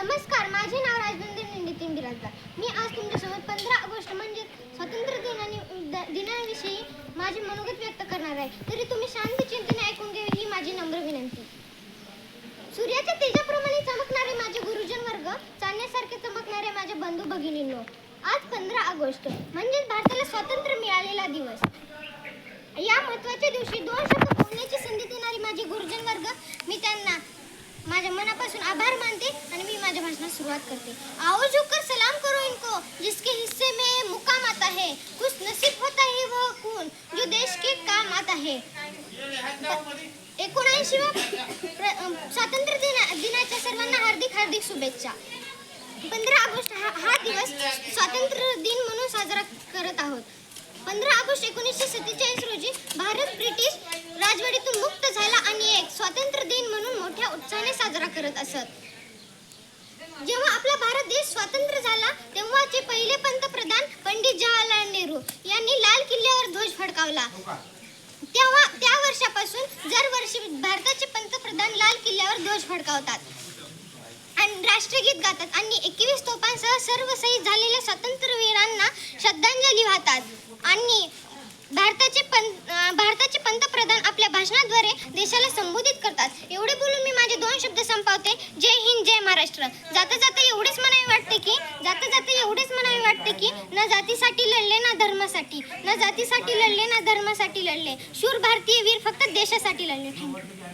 नमस्कार माझे नाव राजनंदिनी नितीन बिराजदार. मी आज तुमच्यासोबत पंधरा ऑगस्ट म्हणजे स्वातंत्र्य दिनानि द- दिनाविषयी माझे मनोगत व्यक्त करणार आहे. तरी तुम्ही शांत चिंतेने ऐकून घ्यावी ही माझी नम्र विनंती. सूर्याच्या तेजाप्रमाणे चमकणारे माझे गुरुजन वर्ग चांदण्यासारखे चमकणारे माझे बंधू भगिनींनो आज पंधरा ऑगस्ट म्हणजेच भारताला स्वातंत्र्य मिळालेला दिवस या महत्त्वाच्या दिवशी दोन शब्द बोलण्याची संधी देणारी माझे गुरुजन वर्ग मी त्यांना माझ्या मनापासून आभार मानते आणि मी माझ्या भाषणात सुरुवात करते. आओ झुककर सलाम करो इनको जिसके हिस्से में मुकाम आता है. कुछ नसीब होता है वह खून जो देश के काम आता है. एकोणऐंशी स्वातंत्र्य दिना दिनाच्या सर्वांना हार्दिक हार्दिक शुभेच्छा. पंधरा ऑगस्ट हा हा दिवस स्वातंत्र्य दिन म्हणून साजरा करत आहोत. पंधरा ऑगस्ट एकोणीसशे सत्तेचाळीस रोजी भारत ब्रिटिश राजवाडीतून मुक्त झाला आणि एक स्वातंत्र्य दिन म्हणून मोठ्या उत्साहाने साजरा करत असत. जेव्हा आपला भारत देश स्वतंत्र झाला तेव्हाचे पहिले पंतप्रधान पंडित जवाहरलाल नेहरू यांनी लाल किल्ल्यावर ध्वज फडकावला. तेव्हा त्या वर्षापासून दरवर्षी भारताचे पंतप्रधान लाल किल्ल्यावर ध्वज फडकावतात. आणि राष्ट्रगीत गातात आणि एकवीस तोफांसह सर्व शहीद झालेल्या स्वातंत्र्यवीरांना श्रद्धांजली वाहतात. आणि भारताचे पं भारताचे पंतप्रधान आपल्या भाषणाद्वारे देशाला संबोधित करतात. एवढे बोलून दोन शब्द संपवते. जय हिंद जय महाराष्ट्र. जाता जाता एवढेच म्हणावे वाटते की जाता जाता एवढेच म्हणावे वाटते की न जातीसाठी लढले ना धर्मासाठी न जातीसाठी लढले ना धर्मासाठी लढले. शूर भारतीय वीर फक्त देशासाठी लढले.